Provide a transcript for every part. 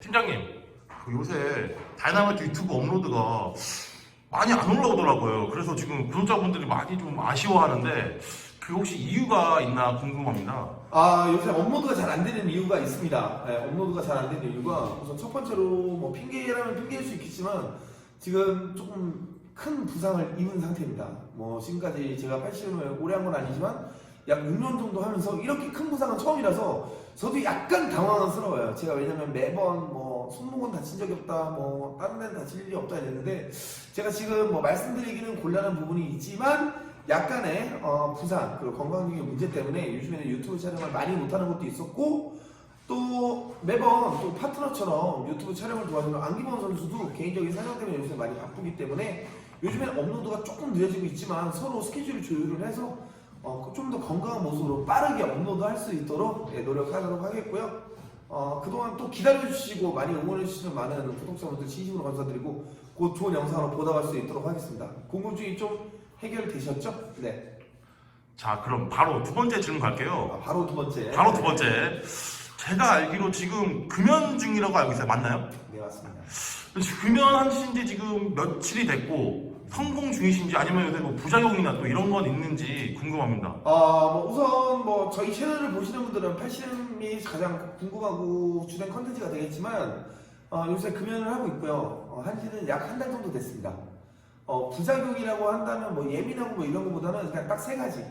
팀장님, 그 요새 다이나마이트 유튜브 업로드가 많이 안 올라오더라고요. 그래서 지금 구독자분들이 많이 좀 아쉬워하는데 그 혹시 이유가 있나 궁금합니다. 아 요새 업로드가 잘 안 되는 이유가 있습니다. 예, 업로드가 잘 안 되는 이유가 우선 첫 번째로 뭐 핑계라면 핑계일 수 있겠지만 지금 조금 큰 부상을 입은 상태입니다. 뭐 지금까지 제가 80을 오래 한 건 아니지만 약 6년 정도 하면서 이렇게 큰 부상은 처음이라서 저도 약간 당황스러워요. 제가 왜냐면 매번 뭐 손목은 다친 적이 없다, 뭐 다른 데는 다칠 일이 없다 이랬는데 제가 지금 뭐 말씀드리기는 곤란한 부분이 있지만 약간의 어, 부상 그리고 건강적인 문제 때문에 요즘에는 유튜브 촬영을 많이 못하는 것도 있었고 또 매번 또 파트너처럼 유튜브 촬영을 도와주는 안기범 선수도 개인적인 사정 때문에 요새 많이 바쁘기 때문에 요즘에는 업로드가 조금 늦어지고 있지만 서로 스케줄을 조율을 해서 어, 좀 더 건강한 모습으로 빠르게 업로드 할 수 있도록 예, 노력하도록 하겠고요. 어, 그동안 또 기다려주시고 많이 응원해주시는 많은 구독자분들 진심으로 감사드리고 곧 좋은 영상으로 보답할 수 있도록 하겠습니다. 궁금증이 좀 해결되셨죠? 네. 자, 그럼 바로 두 번째 질문 갈게요. 아, 바로 두 번째. 바로 두 번째. 제가 알기로 지금 금연 중이라고 알고 있어요. 맞나요? 네, 맞습니다. 금연하신 지 지금 며칠이 됐고 성공 중이신지 아니면 요새 뭐 부작용이나 또 이런 건 있는지 궁금합니다. 아, 뭐 우선 뭐 저희 채널을 보시는 분들은 팔씨름이 가장 궁금하고 주된 컨텐츠가 되겠지만 어, 요새 금연을 하고 있고요. 어, 한지는 약 한 달 정도 됐습니다. 어, 부작용이라고 한다면 뭐 예민하고 뭐 이런 것보다는 그냥 딱 세 가지.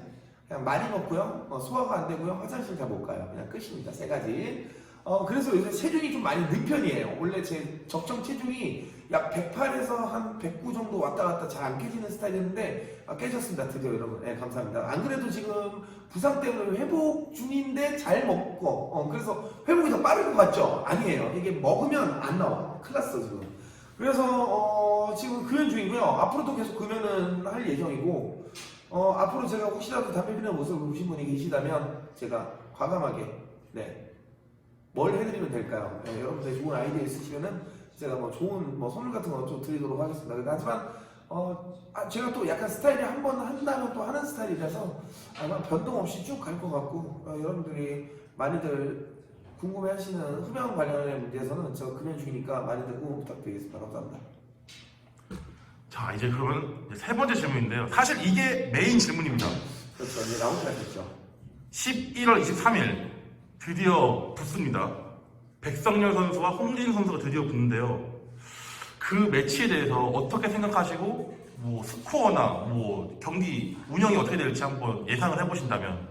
그냥 많이 먹고요. 어, 소화가 안 되고요. 화장실 잘 못 가요. 그냥 끝입니다. 세 가지. 어, 그래서 요새 체중이 좀 많이 는 편이에요. 원래 제 적정 체중이 약 108에서 한 109 정도 왔다 갔다 잘 안 깨지는 스타일이었는데 아, 깨졌습니다. 드디어 여러분. 네, 감사합니다. 안 그래도 지금 부상 때문에 회복 중인데 잘 먹고 어, 그래서 회복이 더 빠를 것 같죠? 아니에요. 이게 먹으면 안 나와. 큰일 났어 지금. 그래서 어, 지금 금연 중이고요. 앞으로도 계속 금연은 할 예정이고 어, 앞으로 제가 혹시라도 담배 피는 모습을 보신 분이 계시다면 제가 과감하게 네. 뭘 해드리면 될까요? 네, 여러분들 좋은 아이디어 있으시면은 제가 뭐 좋은 뭐 선물 같은 거 좀 드리도록 하겠습니다. 근데 하지만 어 아, 제가 또 약간 스타일이 한 번 한다면 또 하는 스타일이라서 아마 변동 없이 쭉 갈 것 같고 어, 여러분들이 많이들 궁금해하시는 흡연 관련의 문제에서는 저 금연 중이니까 많이들 응원 부탁드리겠습니다. 감사합니다. 자, 이제 그러면 이제 세 번째 질문인데요. 사실 이게 메인 질문입니다. 그렇죠. 이제 라운드가 됐죠. 11월 23일 드디어 붙습니다. 백성열 선수와 홍진 선수가 드디어 붙는데요. 그 매치에 대해서 어떻게 생각하시고 뭐 스코어나 뭐 경기 운영이 어떻게 될지 한번 예상을 해보신다면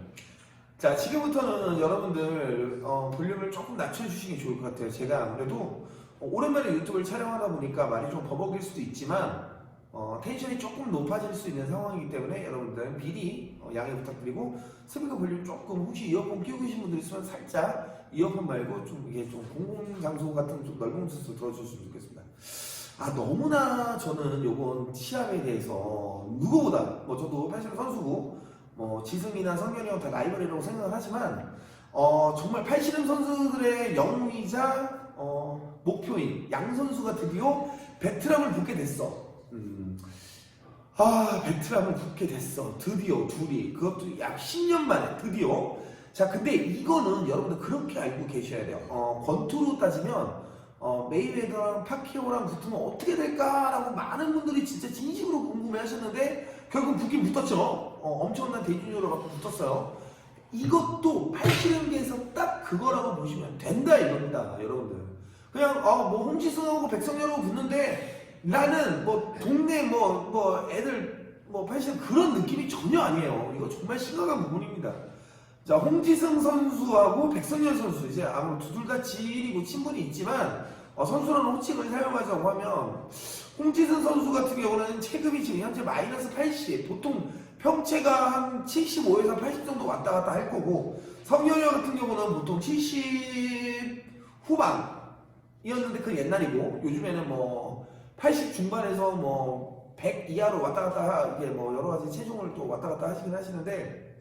자 지금부터는 여러분들 어, 볼륨을 조금 낮춰주시기 좋을 것 같아요. 제가 아무래도 어, 오랜만에 유튜브를 촬영하다 보니까 말이 좀 버벅일 수도 있지만 어, 텐션이 조금 높아질 수 있는 상황이기 때문에 여러분들 미리 어, 양해 부탁드리고 스피커 볼륨 조금 혹시 이어폰 끼고 계신 분들 있으면 살짝 이어폰 말고 좀 이게 좀 공공 장소 같은 좀 넓은 곳에서 들어주셨으면 좋겠습니다. 아 너무나 저는 요번 시합에 대해서 누구보다 뭐 저도 사실 선수고 뭐 지승이나 성현이 형 다 라이벌이라고 생각을 하지만 어 정말 팔씨름 선수들의 영웅이자 어 목표인 양 선수가 드디어 베트남을 붙게 됐어. 음. 아 베트남을 붙게 됐어. 드디어 둘이 그것도 약 10년 만에 드디어. 자 근데 이거는 여러분들 그렇게 알고 계셔야 돼요. 어 권투로 따지면 어, 메이웨더랑 파키오랑 붙으면 어떻게 될까라고 많은 분들이 진짜 진심으로 궁금해 하셨는데 결국 붙긴 붙었죠. 어, 엄청난 대진료로 갖고 붙었어요. 이것도 팔씨름계에서 딱 그거라고 보시면 된다 이겁니다, 여러분들. 그냥 어, 뭐 홍지승하고 백성열하고 붙는데 나는 뭐 동네 뭐뭐 애들 뭐 팔씨름 그런 느낌이 전혀 아니에요. 이거 정말 심각한 부분입니다. 자, 홍지승 선수하고 백성열 선수 이제 아무래도 둘 다 지인이고 친분이 있지만 어, 선수라는 호칭을 사용하자고 하면 홍지승 선수 같은 경우는 체급이 지금 현재 마이너스 80 보통 평체가 한 75에서 80 정도 왔다 갔다 할 거고 성열열 같은 경우는 보통 70 후반 이었는데 그 옛날이고 요즘에는 뭐 80 중반에서 뭐 100 이하로 왔다 갔다 하- 이게 뭐 여러 가지 체중을 또 왔다 갔다 하시긴 하시는데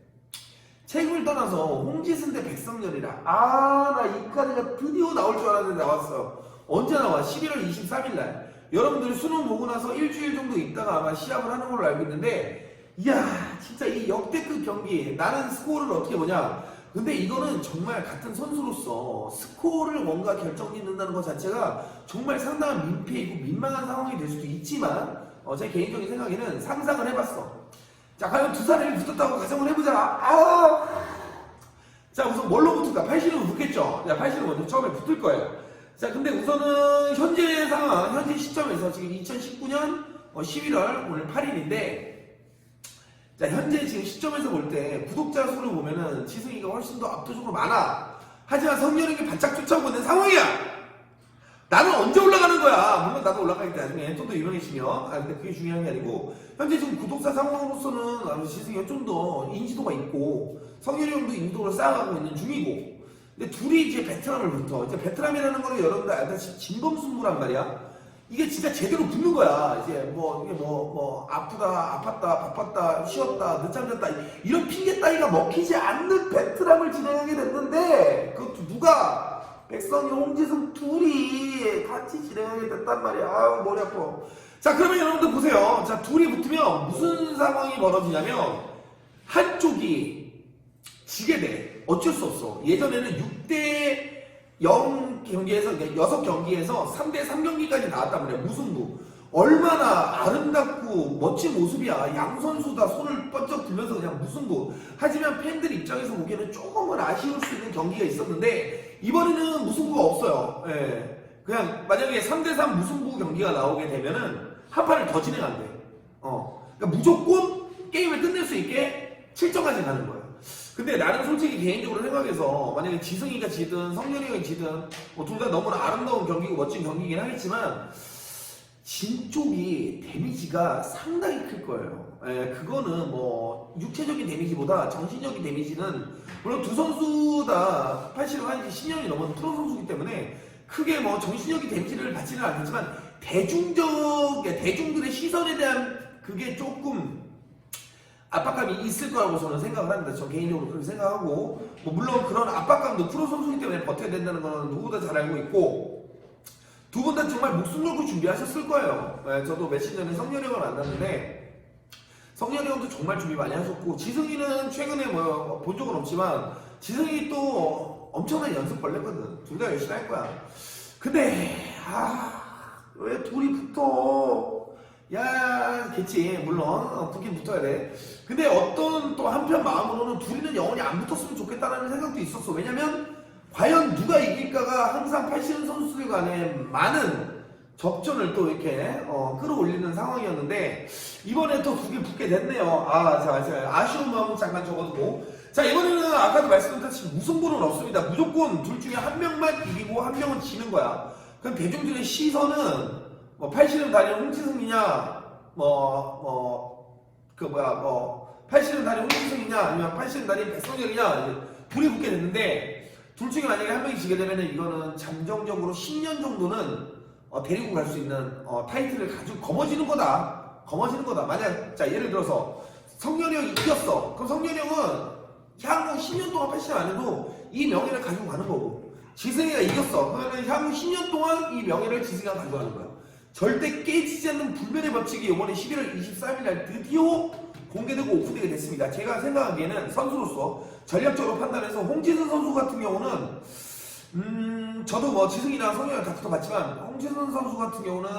책을 떠나서 홍지승 대 백성열이라 아나이 카드가 드디어 나올 줄 알았는데 나왔어. 언제 나와? 11월 23일 날. 여러분들이 수능 보고 나서 일주일 정도 있다가 아마 시합을 하는 걸로 알고 있는데 이야 진짜 이 역대급 경기 나는 스코어를 어떻게 보냐 근데 이거는 정말 같은 선수로서 스코어를 뭔가 결정짓는다는 것 자체가 정말 상당한 민폐이고 민망한 상황이 될 수도 있지만 어, 제 개인적인 생각에는 상상을 해봤어. 자, 과연 두 사람이 붙었다고 가정을 해보자. 아! 자, 우선 뭘로 붙을까? 팔씨름 붙겠죠? 자, 팔씨름 먼저 처음에 붙을 거예요. 자, 근데 우선은 현재 상황, 현재 시점에서 지금 2019년 11월 오늘 8일인데, 자, 현재 지금 시점에서 볼 때 구독자 수를 보면은 지승이가 훨씬 더 압도적으로 많아. 하지만 성렬에게 바짝 쫓아오고 있는 상황이야! 나는 언제 올라가는 거야? 물론 나도 올라가기 때 나중에 좀더 유명해지면. 아, 근데 그게 중요한 게 아니고, 현재 지금 구독자 상황으로서는 지승이가 좀 더 인지도가 있고, 성렬이 형도 인지도를 쌓아가고 있는 중이고, 근데 둘이 이제 베트남을 붙어. 이제 베트남이라는 거는 여러분들 알다시피 진검승부란 말이야. 이게 진짜 제대로 붙는 거야. 이제 뭐, 이게 뭐, 뭐, 아프다, 아팠다, 바빴다, 쉬었다, 늦잠 잤다. 이런 핑계 따위가 먹히지 않는 베트남을 진행하게 됐는데, 그것도 누가? 백선이, 홍지승 둘이 같이 진행하게 됐단 말이야. 아유, 머리 아파. 자, 그러면 여러분들 보세요. 자, 둘이 붙으면 무슨 상황이 벌어지냐면, 한쪽이 지게 돼. 어쩔 수 없어. 예전에는 6대 0 경기에서, 그러니까 6경기에서 3대 3 경기까지 나왔단 말이야. 무승부. 얼마나 아름답고 멋진 모습이야. 양 선수 다 손을 번쩍 들면서 그냥 무승부. 하지만 팬들 입장에서 보기에는 조금은 아쉬울 수 있는 경기가 있었는데, 이번에는 무승부가 없어요. 예. 그냥 만약에 3대3 무승부 경기가 나오게 되면은 한 판을 더 진행한대. 어. 그러니까 무조건 게임을 끝낼 수 있게 7점까지 가는 거야. 근데 나는 솔직히 개인적으로 생각해서 만약에 지승이가 지든 성렬이가 지든 뭐 둘 다 너무나 아름다운 경기고 멋진 경기긴 하겠지만 진 쪽이 데미지가 상당히 클 거예요. 예, 그거는 뭐 육체적인 데미지보다 정신적인 데미지는 물론 두 선수 다 80을 한지 10년이 넘은 프로 선수이기 때문에 크게 뭐 정신적인 데미지를 받지는 않겠지만 대중적 대중들의 시선에 대한 그게 조금 압박감이 있을 거라고 저는 생각을 합니다. 저 개인적으로 그렇게 생각하고 뭐 물론 그런 압박감도 프로 선수이기 때문에 버텨야 된다는 거는 누구보다 잘 알고 있고 두 분 다 정말 목숨 걸고 준비하셨을 거예요. 네, 저도 며칠 전에 성렬이 형을 만났는데 성렬이 형도 정말 준비 많이 하셨고 지승이는 최근에 뭐 본 적은 없지만 지승이 또 엄청난 연습 벌레거든. 둘 다 열심히 할 거야. 근데 아 왜 둘이 붙어? 야, 겠지. 물론 어, 붙긴 붙어야 돼. 근데 어떤 또 한편 마음으로는 둘이는 영원히 안 붙었으면 좋겠다라는 생각도 있었어. 왜냐면 과연 누가 이길까가 항상 80은 선수들 간에 많은 접전을 또 이렇게 어, 끌어올리는 상황이었는데 이번에 또 두 개 붙게 됐네요. 아, 자, 자, 아쉬운 마음은 잠깐 접어두고 자 이번에는 아까도 말씀드렸듯이 무승부는 없습니다. 무조건 둘 중에 한 명만 이기고 한 명은 지는 거야. 그럼 대중들의 시선은 뭐 팔씨름 달인 홍지승이냐 뭐 뭐 그 뭐야 뭐 팔씨름 달인 홍지승이냐 아니면 팔씨름 달인 백성열이냐 둘이 붙게 됐는데 둘 중에 만약에 한 명이 지게 되면은 이거는 잠정적으로 10년 정도는 어, 데리고 갈 수 있는 어, 타이틀을 가지고 거머쥐는 거다. 거머쥐는 거다. 만약 자 예를 들어서 성렬이 형이 이겼어. 그럼 성렬이 형은 향후 10년 동안 팔씨름 안 해도 이 명예를 가지고 가는 거고 지승이가 이겼어. 그러면 향후 10년 동안 이 명예를 지승이가 가지고 가는 거야. 절대 깨지지 않는 불면의 법칙이 이번에 11월 23일 날 드디어 공개되고 오픈되게 됐습니다. 제가 생각하기에는 선수로서 전략적으로 판단해서 홍지선 선수 같은 경우는 음 저도 뭐 지승이나 성현이 다 붙어봤지만 홍지선 선수 같은 경우는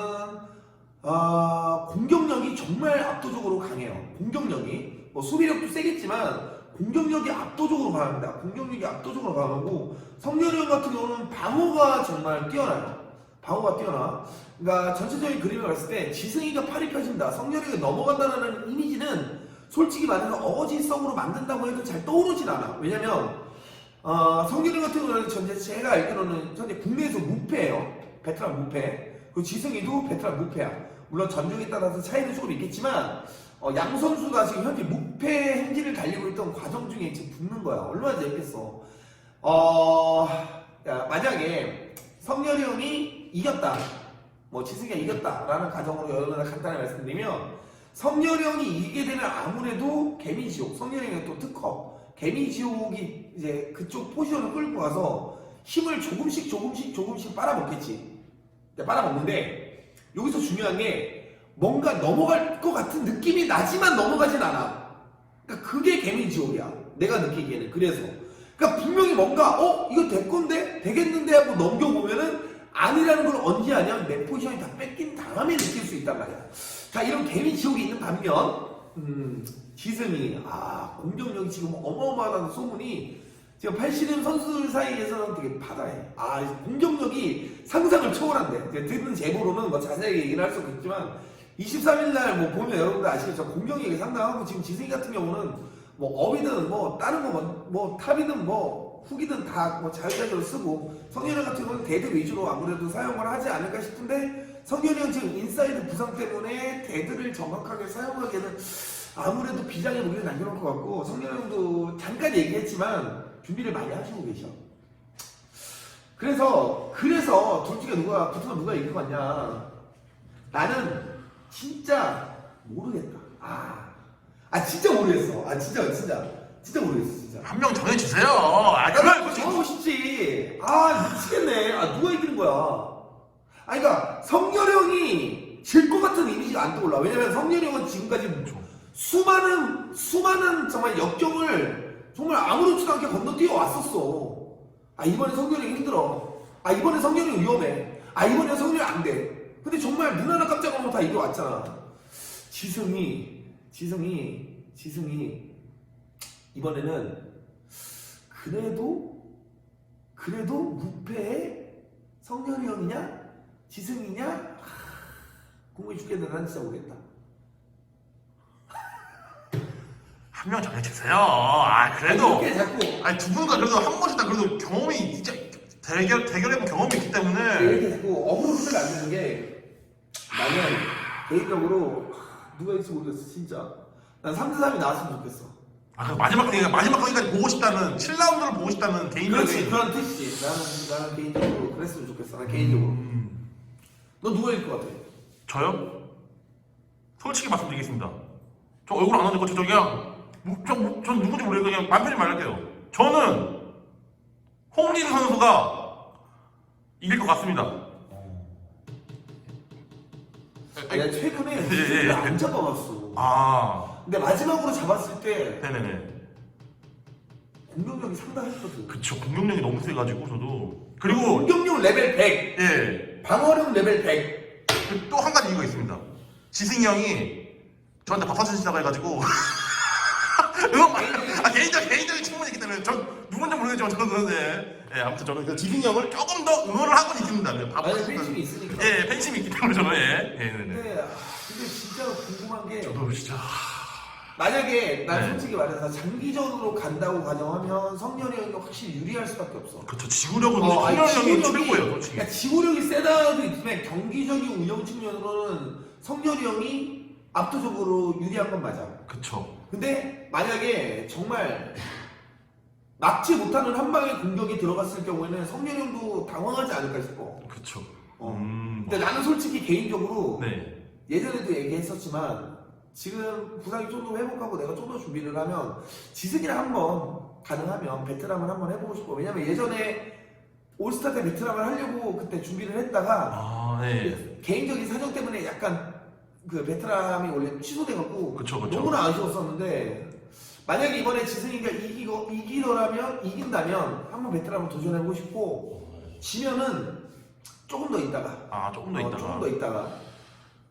아 공격력이 정말 압도적으로 강해요. 공격력이 뭐 수비력도 세겠지만 공격력이 압도적으로 강합니다. 공격력이 압도적으로 강하고 성렬이 형 같은 경우는 방어가 정말 뛰어나요. 방어가 뛰어나. 그러니까 전체적인 그림을 봤을 때 지승이가 팔이 펴진다, 성렬이가 넘어간다는 이미지는 솔직히 말해서 어거지성으로 만든다고 해도 잘 떠오르진 않아. 왜냐면 어, 성렬이 같은 경우는 전체 제가 알기로는 현재 국내에서 무패예요. 베트남 무패. 그리고 지승이도 베트남 무패야. 물론 전적에 따라서 차이는 조금 있겠지만 어, 양 선수가 지금 현재 무패 행진을 달리고 있던 과정 중에 지금 붙는 거야. 얼마나 재밌겠어. 어, 야, 만약에 성렬이 형이 이겼다. 뭐 지승이가 이겼다라는 가정으로 여러분들 간단히 말씀드리면 성렬이 형이 이기게 되면 아무래도 개미지옥, 성렬이 형의 또 특허, 개미지옥이 이제 그쪽 포지션을 끌고 가서 힘을 조금씩 조금씩 조금씩 빨아먹겠지. 네, 빨아먹는데 여기서 중요한 게 뭔가 넘어갈 것 같은 느낌이 나지만 넘어가진 않아. 그러니까 그게 개미지옥이야. 내가 느끼기에는 그래서 그러니까 분명히 뭔가 어 이거 될 건데 되겠는데 하고 넘겨보면은 아니라는 걸 언제 아냐 내 포지션이 다 뺏긴 다음에 느낄 수 있단 말이야. 자 이런 개미 지옥이 있는 반면 음, 지승이 아 공격력이 지금 어마어마하다는 소문이 지금 팔씨름 선수들 사이에서는 되게 바다해. 아 공격력이 상상을 초월한대. 이제 듣는 제보로는 뭐 자세하게 얘기를 할 수 없겠지만 23일 날 뭐 보면 여러분들 아시겠죠? 공격력이 상당하고 지금 지승이 같은 경우는 뭐 업이든 뭐 다른 거 뭐 탑이든 뭐 후기든 다 뭐 자유자재로 쓰고 성현이 같은 경우는 대드 위주로 아무래도 사용을 하지 않을까 싶은데 성현이 형 지금 인사이드 부상 때문에 대드를 정확하게 사용하기에는 아무래도 비장의 무리를 남겨놓을 것 같고 성현이 형도 잠깐 얘기했지만 준비를 많이 하시고 계셔. 그래서 그래서 둘 중에 누가 붙으면 누가 이길 것 같냐? 나는 진짜 모르겠다. 아, 아 진짜 모르겠어. 아 진짜 진짜 진짜 모르겠어 진짜. 한 명 정해주세요. 아, 나 그걸 정하고 싶지. 아 미치겠네. 아 누가 이기는 거야? 아 그러니까 성렬 형이 질 것 같은 이미지가 안 떠올라. 왜냐면 성렬 형은 지금까지 수많은 수많은 정말 역경을 정말 아무렇지도 않게 건너뛰어 왔었어. 아 이번에 성렬이 힘들어. 아 이번에 성렬이 위험해. 아 이번에 성렬이 안 돼. 근데 정말 눈 하나 깜짝 하고 다 이겨 왔잖아. 지승이 지승이 지승이 이번에는 그래도 그래도 무패의 성렬이 형이냐 지승이냐 하, 궁금해 죽겠네 난 진짜 모르겠다. 한 명 정해주세요. 아, 그래도. 이렇게 자꾸 아니, 두 분과 그래도 한 번씩 다 그래도 경험이, 진짜 대결, 대결해본 경험이 있기 때문에. 이렇게 자꾸 어그로 소리가 안 되는 게 나는 개인적으로 하, 누가 있을지 모르겠어 진짜 난 3대3이 나왔으면 좋겠어 아, 그 마지막 거기가 마지막 거기까지 보고 싶다는 7라운드를 보고 싶다는 그렇지 개인적인 그런 뜻이지 나는 나는 개인적으로 그랬으면 좋겠어 난 개인적으로 음, 너 누가 이길 것 같아? 저요? 솔직히 말씀드리겠습니다. 저 얼굴 안 하니까 저 그냥 뭐, 저, 뭐, 전 누군지 모르겠고 그냥 맘 편히 말할게요. 저는 홍진 선수가 이길 것 같습니다. 내가 최근에 예, 예. 지승이를 안 잡아봤어 아, 근데 마지막으로 잡았을 때 네네네. 공격력이 상당했거든 그쵸 공격력이 너무 세가지고 저도 그리고 공격력 레벨 100 예. 방어력 레벨 100 또 한 가지 이유가 있습니다. 지승이 형이 저한테 밥 사주신다고 해가지고 아 개인적 개인적인 충분히 있기 때문에 전 누군지 모르겠지만 저는 예, 예 아무튼 저는 그 지승이 형을 조금 더 응원을 하고 있습니다. 네, 밥 아니 팬심이 있으니까 예 팬심이 있기 때문에 저는 예, 예, 네, 네. 근데, 아, 근데 진짜 궁금한 게 저도 진짜 만약에 난 네. 솔직히 말해서 장기전으로 간다고 가정하면 성렬이 형이 확실히 유리할 수밖에 없어. 그쵸 지구력은 어, 아니, 성렬 형이 지구력이- 최고예요, 솔직히. 그러니까 지구력이 세다도 있지만 경기적인 운영 측면으로는 성렬이 형이 압도적으로 유리한 건 맞아. 그쵸. 근데 만약에 정말 막지 못하는 한 방의 공격이 들어갔을 경우에는 성렬이 형도 당황하지 않을까 싶어. 그쵸. 어. 음, 근데 나는 솔직히 개인적으로 네. 예전에도 얘기했었지만 지금 부상이 좀 더 회복하고 내가 좀 더 준비를 하면 지승이랑 한번 가능하면 베트남을 한번 해보고 싶어. 왜냐면 예전에 올스타 때 베트남을 하려고 그때 준비를 했다가 아, 네. 개인적인 사정 때문에 약간 그 베트남이 원래 취소돼갖고 그쵸, 그쵸. 너무나 아쉬웠었는데 만약에 이번에 지승이가 이기고 이기더라면 이긴다면 한번 베트남을 도전해보고 싶고 지면은 조금 더 있다가 아, 조금 더 어, 있다가. 조금 더 있다가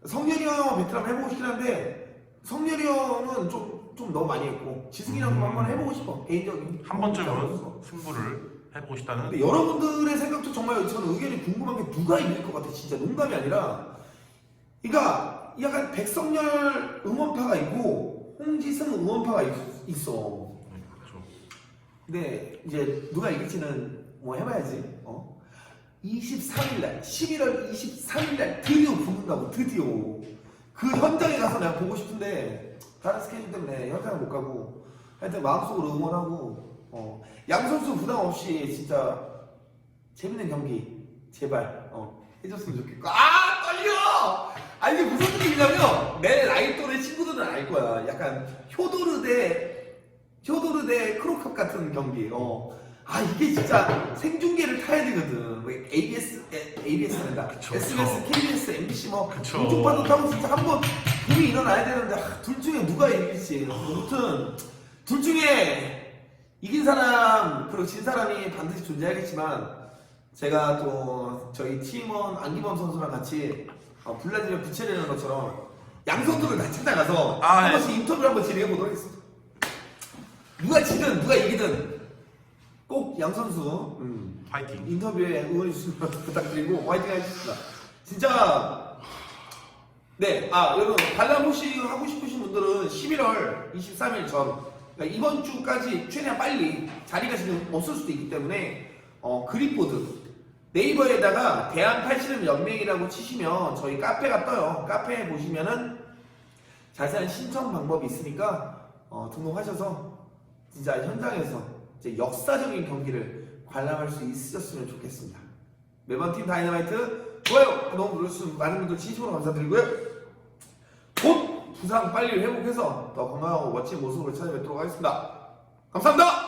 성렬이 형하고 베트남 해보고 싶긴 한데 성렬이 형은 좀, 좀 너무 많이 했고 지승이랑도 음. 한번 해보고 싶어 개인적인 한 번쯤은 승부를 해보고 싶다는. 근데 여러분들의 생각도 정말 저는 의견이 궁금한 게 누가 이길 것 같아 진짜 농담이 아니라 그러니까 약간 백성열 응원파가 있고 홍지승 응원파가 있, 있어 네, 그렇죠. 근데 이제 누가 이길지는 뭐 해봐야지 어? 23일날 11월 23일날 드디어 붙는다고 드디어 그 현장에 가서 내가 보고 싶은데 다른 스케줄 때문에 현장을 못 가고 하여튼 마음속으로 응원하고 어, 양 선수 부담 없이 진짜 재밌는 경기 제발 어, 해줬으면 좋겠고 아 떨려! 아 이게 무슨 느낌이냐면 내 나이 또래 친구들은 알 거야 약간 효도르 대 효도르 대 크로캅 같은 경기 어. 아 이게 진짜 생중계를 타야 되거든 뭐 ABS 에, ABS란다 그쵸, SBS, 그쵸. KBS, MBC 뭐 그쵸. 공중파도 타고 진짜 한번 붐이 일어나야 되는데 아, 둘 중에 누가 이길지 아무튼 둘 중에 이긴 사람 그리고 진 사람이 반드시 존재하겠지만 제가 또 저희 팀원 안기범 선수랑 같이 어, 블라디미르 부체르는 것처럼 양선수를 다 찾아가서 아, 한 네. 번씩 인터뷰를 한번 진행해 보도록 하겠습니다. 누가 지든 누가 이기든 꼭 양 선수 음, 파이팅. 인터뷰에 응원해 주시면 부탁드리고 화이팅 하겠습니다. 진짜 네, 아 여러분 관람 혹시 하고 싶으신 분들은 11월 23일 전 그러니까 이번 주까지 최대한 빨리 자리가 지금 없을 수도 있기 때문에 어, 그립보드 네이버에다가 대한 팔씨름 연맹이라고 치시면 저희 카페가 떠요. 카페에 보시면은 자세한 신청 방법이 있으니까 어, 등록하셔서 진짜 현장에서 이제 역사적인 경기를 관람할 수 있으셨으면 좋겠습니다. 매번 팀 다이너마이트 좋아요, 구독 눌러주신 많은 분들 진심으로 감사드리고요. 곧 부상 빨리 회복해서 더 건강하고 멋진 모습으로 찾아뵙도록 하겠습니다. 감사합니다.